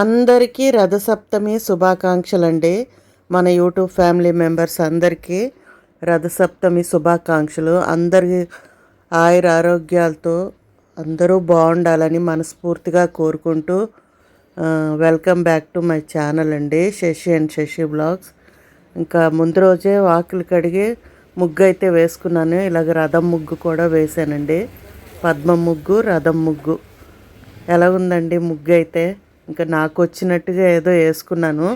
అందరికీ రథసప్తమి శుభాకాంక్షలు అండి మన యూట్యూబ్ ఫ్యామిలీ మెంబర్స్ అందరికీ రథసప్తమి శుభాకాంక్షలు. అందరి ఆయుర ఆరోగ్యాలతో అందరూ బాగుండాలని మనస్ఫూర్తిగా కోరుకుంటూ welcome back to my channel అండి శశి అండ్ శశి బ్లాగ్స్. ఇంకా ముందు రోజే వాకిలి కడిగి ముగ్గు అయితే వేసుకున్నాను. ఇలాగ రథం ముగ్గు కూడా వేసానండి పద్మ ముగ్గు రథం ముగ్గు. ఎలా ఉందండి ముగ్గు అయితే ఇంకా నాకు వచ్చినట్టుగా ఏదో వేసుకున్నాను.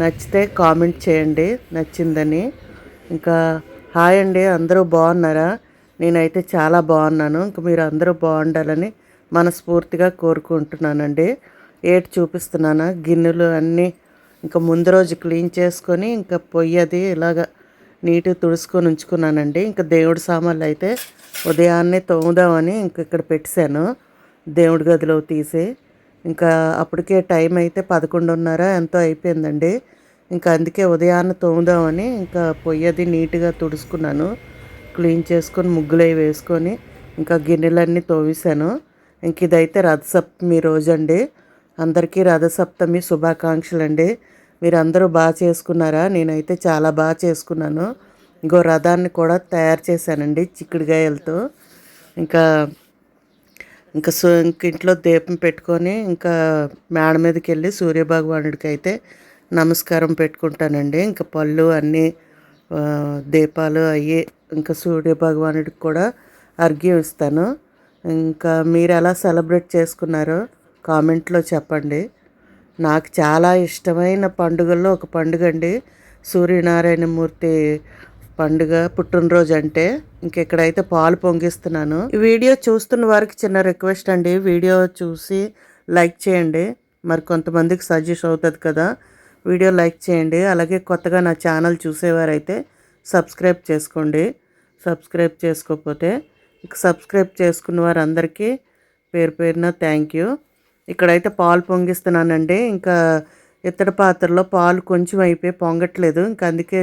నచ్చితే కామెంట్ చేయండి నచ్చిందని. ఇంకా హాయ్ అండి అందరూ బాగున్నారా? నేనైతే చాలా బాగున్నాను. ఇంకా మీరు అందరూ బాగుండాలని మనస్ఫూర్తిగా కోరుకుంటున్నానండి. ఏటి చూపిస్తున్నాను? గిన్నెలు అన్నీ ఇంకా ముందు రోజు క్లీన్ చేసుకొని ఇంకా పొయ్యి అది ఇలాగ నీట్గా తుడుచుకొని ఉంచుకున్నానండి. ఇంకా దేవుడి సామాన్లు అయితే ఉదయాన్నే తోముదామని ఇంక ఇక్కడ పెట్టాను దేవుడి గదిలో తీసి ఇంకా అప్పటికే టైం అయితే పదకొండున్నర ఎంతో అయిపోయిందండి. ఇంకా అందుకే ఉదయాన్నే తోముదామని ఇంకా పొయ్యి అది నీట్గా తుడుచుకున్నాను. క్లీన్ చేసుకొని ముగ్గులు అవి వేసుకొని ఇంకా గిన్నెలన్నీ తోవేశాను ఇంక ఇదైతే రథసప్తమి రోజు అండి. అందరికీ రథసప్తమి శుభాకాంక్షలు అండి మీరందరూ బాగా చేసుకున్నారా? నేనైతే చాలా బాగా చేసుకున్నాను. ఇంకో రథాన్ని కూడా తయారు చేశానండి చిక్కుడుగాయలతో. ఇంకా ఇంకా సో ఇంక ఇంట్లో దీపం పెట్టుకొని ఇంకా మేడ మీదకి వెళ్ళి సూర్యభగవానుడికి అయితే నమస్కారం పెట్టుకుంటానండి. ఇంకా పళ్ళు అన్నీ దీపాలు అయ్యి ఇంకా సూర్యభగవానుడికి కూడా అర్ఘ్యం ఇస్తాను. ఇంకా మీరు ఎలా సెలబ్రేట్ చేసుకున్నారో కామెంట్లో చెప్పండి. నాకు చాలా ఇష్టమైన పండుగల్లో ఒక పండుగ అండి. సూర్యనారాయణమూర్తి పండుగ పుట్టినరోజు అంటే ఇంకెక్కడైతే పాలు పొంగిస్తున్నాను ఈ వీడియో చూస్తున్న వారికి చిన్న రిక్వెస్ట్ అండి. వీడియో చూసి లైక్ చేయండి. మరి కొంతమందికి సజెస్ట్ అవుతుంది కదా. వీడియో లైక్ చేయండి. అలాగే కొత్తగా నా ఛానల్ చూసేవారైతే సబ్స్క్రైబ్ చేసుకోండి. సబ్స్క్రైబ్ చేసుకోకపోతే ఇక సబ్స్క్రైబ్ చేసుకున్న వారందరికీ పేరు పేరున థ్యాంక్ యూ. ఇక్కడైతే పాలు పొంగిస్తున్నానండి. ఇంకా ఇత్తడి పాత్రలో పాలు కొంచెం అయిపోయి పొంగట్లేదు. ఇంకా అందుకే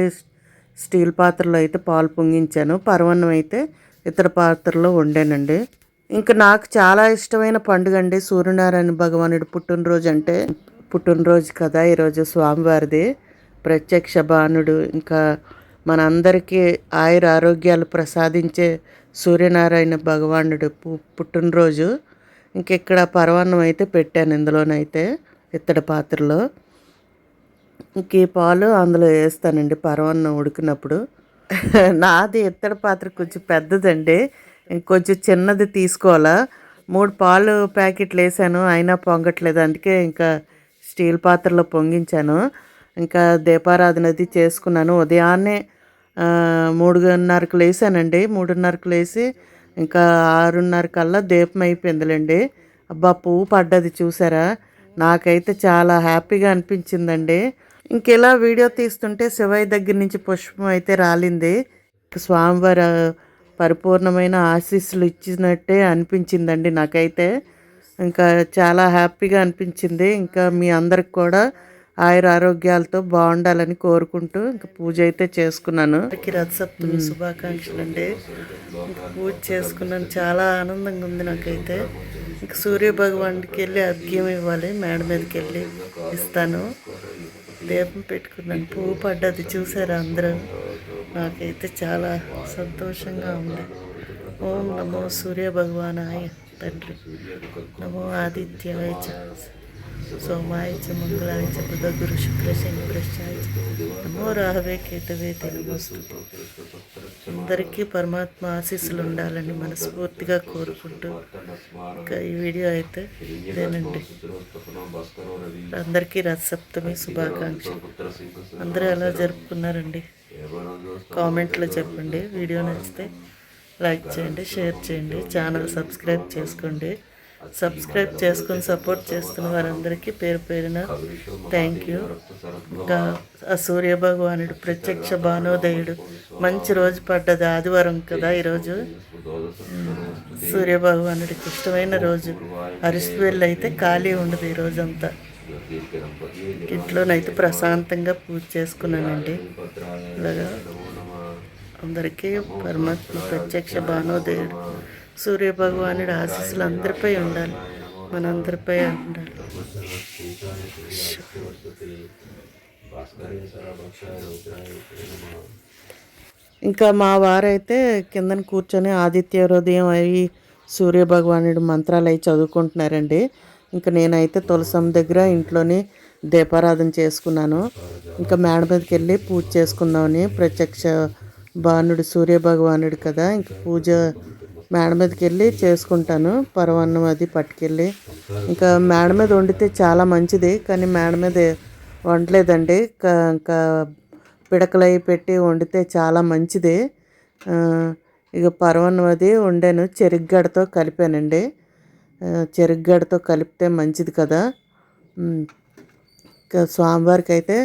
స్టీల్ పాత్రలో అయితే పాలు పొంగించాను. పరవన్నం అయితే ఇతర పాత్రలో వండానండి. ఇంకా నాకు చాలా ఇష్టమైన పండుగ అండి సూర్యనారాయణ భగవానుడు పుట్టినరోజు అంటే పుట్టినరోజు కదా ఈరోజు స్వామివారిది. ప్రత్యక్ష బాణుడు ఇంకా మనందరికీ ఆయుర ఆరోగ్యాలు ప్రసాదించే సూర్యనారాయణ భగవానుడు పు- పుట్టినరోజు. ఇంక ఇక్కడ పరవాన్నం అయితే పెట్టాను ఇందులోనైతే ఇత్తడి పాత్రలో. ఈ పాలు అందులో వేస్తానండి. పరవన్నం ఉడికినప్పుడు. నాది ఇత్తడి పాత్ర కొంచెం పెద్దదండి. ఇంకొంచెం చిన్నది తీసుకోవాలా. మూడు పాలు ప్యాకెట్లు వేసాను. అయినా పొంగట్లేదు. అందుకే ఇంకా స్టీల్ పాత్రలో పొంగించాను. ఇంకా దీపారాధన అది చేసుకున్నాను. ఉదయాన్నే మూడున్నరకు లేసానండి మూడున్నరకు లేసి ఇంకా ఆరున్నర కల్లా దీపం అయిపోయిందిలేండి. అబ్బా పువ్వు పడ్డది చూసారా? నాకైతే చాలా హ్యాపీగా అనిపించిందండి. ఇంకెలా వీడియో తీస్తుంటే శివయ్య దగ్గర నుంచి పుష్పం అయితే రాలింది. స్వామివారి పరిపూర్ణమైన ఆశీస్సులు ఇచ్చినట్టే అనిపించిందండి నాకైతే. ఇంకా చాలా హ్యాపీగా అనిపించింది. ఇంకా మీ అందరికి కూడా ఆయుర ఆరోగ్యాలతో బాగుండాలని కోరుకుంటూ ఇంకా పూజ అయితే చేసుకున్నాను. రథసప్తమి శుభాకాంక్షలు అండి. ఇంకా పూజ చేసుకున్నాను. చాలా ఆనందంగా ఉంది నాకైతే. ఇంకా సూర్య భగవానుడికి వెళ్ళి అర్ఘ్యం ఇవ్వాలి. మేడ మీదకి వెళ్ళి ఇస్తాను. దీపం పెట్టుకున్నాను. పువ్వు పడ్డది చూసారా అందరూ? నాకైతే చాలా సంతోషంగా ఉంది. ఓం నమో సూర్య భగవాన్ ఆయ తండ్రి. నమో ఆదిత్యాయ చ సోమాయ చ బుధ గురు శుక్ర శని ప్రశ్చాయ నమో రాహవే కేతవే తెలుగు అందరికీ పరమాత్మ ఆశీస్సులు ఉండాలని మనస్ఫూర్తిగా కోరుకుంటూ ఇంకా ఈ వీడియో అయితే ఇదేనండి. అందరికీ రథసప్తమి శుభాకాంక్ష అందరూ ఎలా జరుపుకున్నారండి? కామెంట్లో చెప్పండి. వీడియో నచ్చితే లైక్ చేయండి షేర్ చేయండి ఛానల్ సబ్స్క్రైబ్ చేసుకోండి. సబ్స్క్రైబ్ చేసుకొని సపోర్ట్ చేస్తున్న వారందరికీ పేరు పేరున థ్యాంక్ యూ ఇంకా ఆ సూర్య భగవానుడు ప్రత్యక్ష భానోదయుడు మంచి రోజు పడ్డది ఆదివారం కదా ఈరోజు. సూర్య భగవానుడికి ఇష్టమైన రోజు. అరిసి అయితే ఖాళీ ఉండదు ఈ రోజంతా ఇంట్లోనైతే ప్రశాంతంగా పూజ చేసుకున్నానండి. ఇలాగా అందరికీ పరమాత్మ ప్రత్యక్ష భానోదయుడు. సూర్య భగవానుడి ఆశీస్సులు అందరిపై ఉండాలి. మనందరిపై ఉండాలి. ఇంకా మా వారైతే కిందన కూర్చొని ఆదిత్య హృదయం అవి సూర్య భగవానుడి మంత్రాలు అవి చదువుకుంటున్నారండి. ఇంకా నేనైతే తులసం దగ్గర ఇంట్లోనే దీపారాధన చేసుకున్నాను. ఇంకా మేడ మీదకి వెళ్ళి పూజ చేసుకుందామని ప్రత్యక్ష భానుడు సూర్య భగవానుడు కదా ఇంకా పూజ మేడ మీదకి వెళ్ళి చేసుకుంటాను. పరవన్నం అది పట్టుకెళ్ళి. ఇంకా మేడ మీద వండితే చాలా మంచిది కానీ మేడ మీద వండలేదండి. ఇంకా ఇంకా పిడకలు అవి పెట్టి వండితే చాలా మంచిది. ఇక పరవన్నం అది వండాను. చెరుగ్గడతో కలిపానండి. ఆ, చెరుగ్గడతో కలిపితే మంచిది కదా. ఇంకా స్వామివారికి అయితే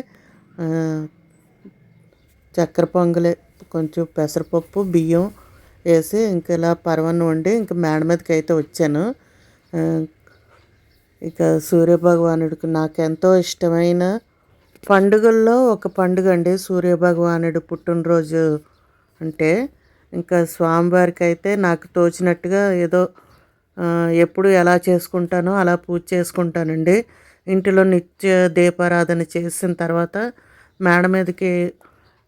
చక్కెర పొంగలి కొంచెం పెసరపప్పు బియ్యం వేసి ఇంక ఇలా పరవన్నం వండి ఇంక మేడ మీదకి అయితే వచ్చాను ఇక సూర్యభగవానుడికి నాకు ఎంతో ఇష్టమైన పండుగల్లో ఒక పండుగ అండి. సూర్యభగవానుడు పుట్టినరోజు అంటే ఇంకా స్వామివారికి అయితే నాకు తోచినట్టుగా ఏదో ఎప్పుడు ఎలా చేసుకుంటానో అలా పూజ చేసుకుంటానండి. ఇంటిలో నిత్య దీపారాధన చేసిన తర్వాత మేడ మీదకి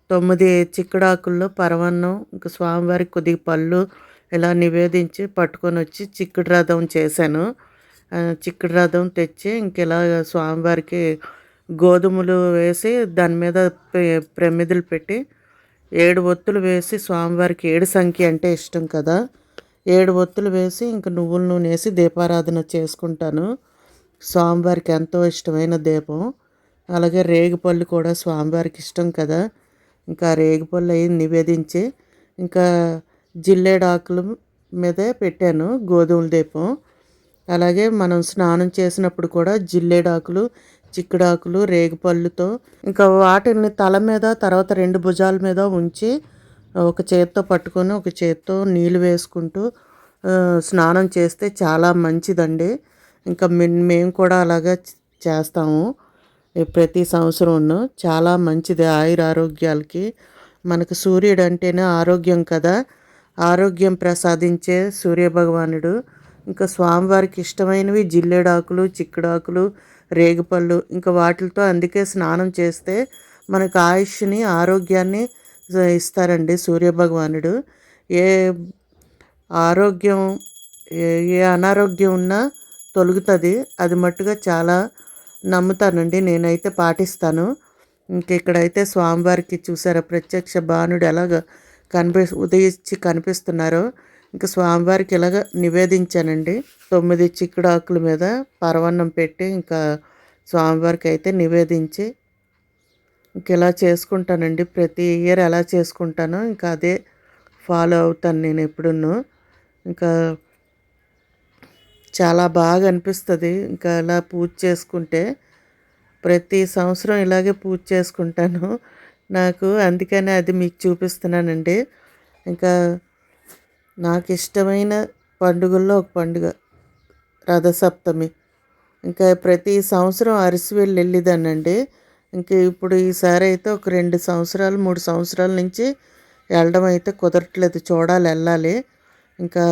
తొమ్మిది చిక్కుడాకుల్లో పరవన్నం ఇంకా స్వామివారికి కొద్దిగా పళ్ళు ఇలా నివేదించి పట్టుకొని వచ్చి చిక్కుడు రథం చేశాను. చిక్కుడు రథం తెచ్చి ఇంక ఇలా స్వామివారికి గోధుమలు వేసి దాని మీద ప్రమిదలు పెట్టి ఏడు ఒత్తులు వేసి స్వామివారికి ఏడు సంఖ్య అంటే ఇష్టం కదా. ఏడు ఒత్తులు వేసి ఇంక నువ్వుల నూనె వేసి దీపారాధన చేసుకుంటాను. స్వామివారికి ఎంతో ఇష్టమైన దీపం. అలాగే రేగిపళ్ళు కూడా స్వామివారికి ఇష్టం కదా. ఇంకా రేగిపళ్ళు అవి నివేదించి ఇంకా జిల్లేడాకుల మీదే పెట్టాను గోధుమల దీపం. అలాగే మనం స్నానం చేసినప్పుడు కూడా జిల్లేడాకులు చిక్కుడాకులు రేగిపళ్ళుతో ఇంకా వాటిని తల మీద తర్వాత రెండు భుజాల మీద ఉంచి ఒక చేత్తో పట్టుకొని ఒక చేత్తో నీళ్ళు వేసుకుంటూ స్నానం చేస్తే చాలా మంచిదండి. ఇంకా మేము కూడా అలాగా చేస్తాము. ప్రతి సంవత్సరం చాలా మంచిది. ఆయుర ఆరోగ్యాలకి మనకు సూర్యుడు అంటేనే ఆరోగ్యం కదా. ఆరోగ్యం ప్రసాదించే సూర్యభగవానుడు. ఇంకా స్వామివారికి ఇష్టమైనవి జిల్లేడాకులు చిక్కుడాకులు రేగిపళ్ళు. ఇంకా వాటితో అందుకే స్నానం చేస్తే మనకు ఆయుష్ని ఆరోగ్యాన్ని ఇస్తారండి సూర్యభగవానుడు. ఏ ఆరోగ్యం ఏ ఏ అనారోగ్యం ఉన్నా తొలుగుతుంది. అది మట్టుగా చాలా నమ్ముతానండి నేనైతే పాటిస్తాను. ఇంక ఇక్కడైతే స్వామివారికి చూసారా ప్రత్యక్ష భానుడు ఎలాగ కనిపి ఉదయించి కనిపిస్తున్నారో ఇంకా స్వామివారికి ఇలాగ నివేదించానండి. తొమ్మిది చిక్కుడాకుల మీద పరవన్నం పెట్టి ఇంకా స్వామివారికి అయితే నివేదించి ఇంక ఇలా చేసుకుంటానండి ప్రతి ఇయర్ ఎలా చేసుకుంటానో ఇంకా అదే ఫాలో అవుతాను నేను ఎప్పుడున్నూ. ఇంకా చాలా బాగా అనిపిస్తుంది. ఇంకా ఇలా పూజ చేసుకుంటే ప్రతి సంవత్సరం ఇలాగే పూజ చేసుకుంటాను. నాకు అందుకనే అది మీకు చూపిస్తున్నానండి. ఇంకా నాకు ఇష్టమైన పండుగల్లో ఒక పండుగ రథసప్తమి. ఇంకా ప్రతి సంవత్సరం అరిసివెళ్ళి వెళ్ళేదానండి ఇంకా ఇప్పుడు ఈసారి అయితే ఒక రెండు సంవత్సరాలు మూడు సంవత్సరాల నుంచి వెళ్ళడం అయితే కుదరట్లేదు. చూడాలి వెళ్ళాలి. ఇంకా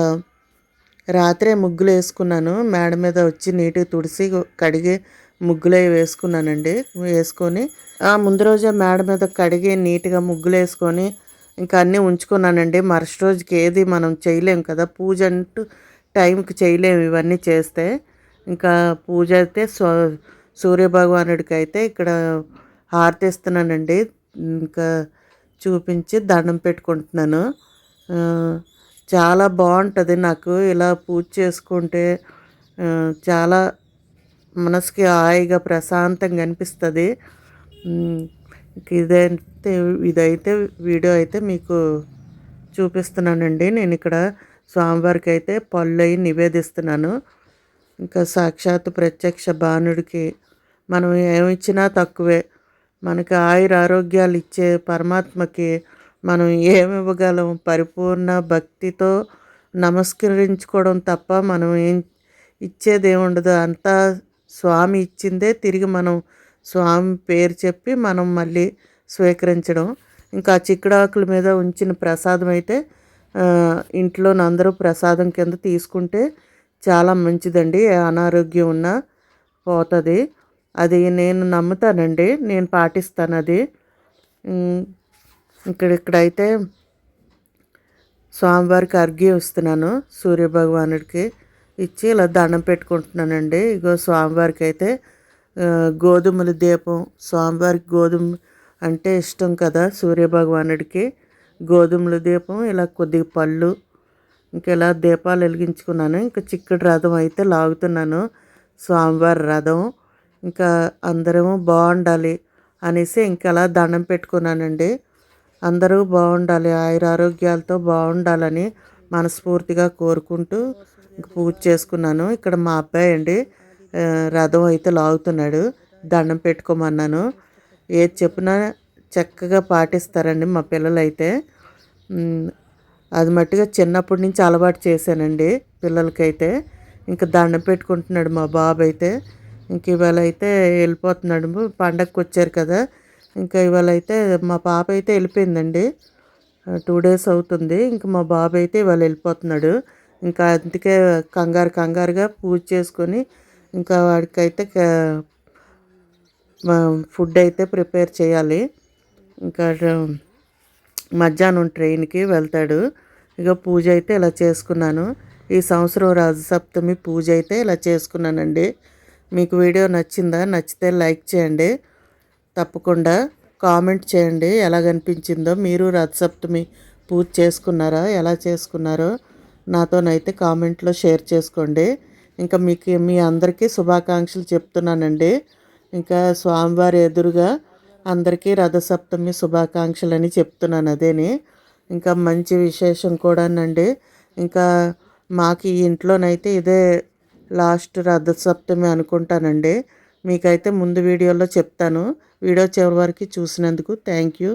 రాత్రే ముగ్గులు వేసుకున్నాను. మేడ మీద వచ్చి నీట్గా తుడిసి కడిగి ముగ్గులు అవి వేసుకున్నానండి. వేసుకొని ఆ ముందు రోజే మేడ మీద కడిగి నీట్గా ముగ్గులు వేసుకొని ఇంకా అన్నీ ఉంచుకున్నానండి. మరుసటి రోజుకి ఏది మనం చేయలేము కదా. పూజ అంటూ టైంకి చేయలేము ఇవన్నీ చేస్తే. ఇంకా పూజ అయితే సూర్యభగవానుడికి అయితే ఇక్కడ హారతి ఇస్తున్నానండి ఇంకా చూపించి దండం పెట్టుకుంటున్నాను. చాలా బాగుంటుంది నాకు ఇలా పూజ చేసుకుంటే చాలా మనసుకి హాయిగా ప్రశాంతంగా అనిపిస్తుంది. ఇదైతే ఇదైతే వీడియో అయితే మీకు చూపిస్తున్నానండి. నేను ఇక్కడ స్వామివారికి అయితే పళ్ళు అయి నివేదిస్తున్నాను. ఇంకా సాక్షాత్ ప్రత్యక్ష బాణుడికి మనం ఏమిచ్చినా తక్కువే. మనకి ఆయుర ఆరోగ్యాలు ఇచ్చే పరమాత్మకి మనం ఏమి ఇవ్వగలం పరిపూర్ణ భక్తితో నమస్కరించుకోవడం తప్ప మనం ఏం ఇచ్చేది ఏముండదు. అంతా స్వామి ఇచ్చిందే తిరిగి మనం స్వామి పేరు చెప్పి మనం మళ్ళీ స్వీకరించడం. ఇంకా చిక్కుడాకుల మీద ఉంచిన ప్రసాదం అయితే ఇంట్లో అందరూ ప్రసాదం కింద తీసుకుంటే చాలా మంచిదండి. ఏ అనారోగ్యం ఉన్నా పోతుంది. అది నేను నమ్ముతానండి. నేను పాటిస్తాను అది. ఇక్కడ ఇక్కడైతే స్వామివారికి అర్ఘ్యం ఇస్తున్నాను సూర్యభగవానుడికి ఇచ్చి ఇలా దండం పెట్టుకుంటున్నానండి. ఇగో స్వామివారికి అయితే గోధుమల దీపం స్వామివారికి గోధుమ అంటే ఇష్టం కదా సూర్యభగవానుడికి. గోధుమల దీపం ఇలా కొద్దిగా పళ్ళు ఇంకా ఇలా దీపాలు వెలిగించుకున్నాను. ఇంకా చిక్కటి రథం అయితే లాగుతున్నాను స్వామివారి రథం. ఇంకా అందరము బాగుండాలి అనేసి ఇంకా అలా దండం పెట్టుకున్నానండి. అందరూ బాగుండాలి. ఆయుర ఆరోగ్యాలతో బాగుండాలని మనస్ఫూర్తిగా కోరుకుంటూ పూజ చేసుకున్నాను. ఇక్కడ మా అబ్బాయి అండి రథం అయితే లాగుతున్నాడు. దండం పెట్టుకోమన్నాను. ఏది చెప్పినా చక్కగా పాటిస్తారండి మా పిల్లలైతే. అది మట్టుగా చిన్నప్పటి నుంచి అలవాటు చేశానండి పిల్లలకైతే. ఇంకా దండం పెట్టుకుంటున్నాడు మా బాబు అయితే ఇంక ఇవాళ అయితే వెళ్ళిపోతున్నాడు. పండగకి వచ్చారు కదా. ఇంకా ఇవాళ అయితే మా పాప అయితే వెళ్ళిపోయిందండి టూ డేస్ అవుతుంది. ఇంకా మా బాబు అయితే ఇవాళ వెళ్ళిపోతున్నాడు. ఇంకా అందుకే కంగారు కంగారుగా పూజ చేసుకొని ఇంకా వాడికైతే ఫుడ్ అయితే ప్రిపేర్ చేయాలి. ఇంకా మధ్యాహ్నం ట్రైన్కి వెళ్తాడు. ఇక పూజ అయితే ఇలా చేసుకున్నాను. ఈ సంవత్సరం రాజసప్తమి పూజ అయితే ఇలా చేసుకున్నానండి. మీకు వీడియో నచ్చిందా? నచ్చితే లైక్ చేయండి. తప్పకుండా కామెంట్ చేయండి. ఎలాగనిపించిందో మీరు రథసప్తమి పూజ చేసుకున్నారా? ఎలా చేసుకున్నారో నాతోనైతే కామెంట్లో షేర్ చేసుకోండి. ఇంకా మీకు మీ అందరికీ శుభాకాంక్షలు చెప్తున్నానండి. ఇంకా స్వామివారి ఎదురుగా అందరికీ రథసప్తమి శుభాకాంక్షలు అని చెప్తున్నాను అదేని. ఇంకా మంచి విశేషం కూడానండి. ఇంకా మాకు ఈ ఇంట్లోనైతే ఇదే లాస్ట్ రథసప్తమి అనుకుంటానండి. మీకైతే ముందు వీడియోలో చెప్తాను. వీడియో చివరి వరకు చూసినందుకు థ్యాంక్ యూ.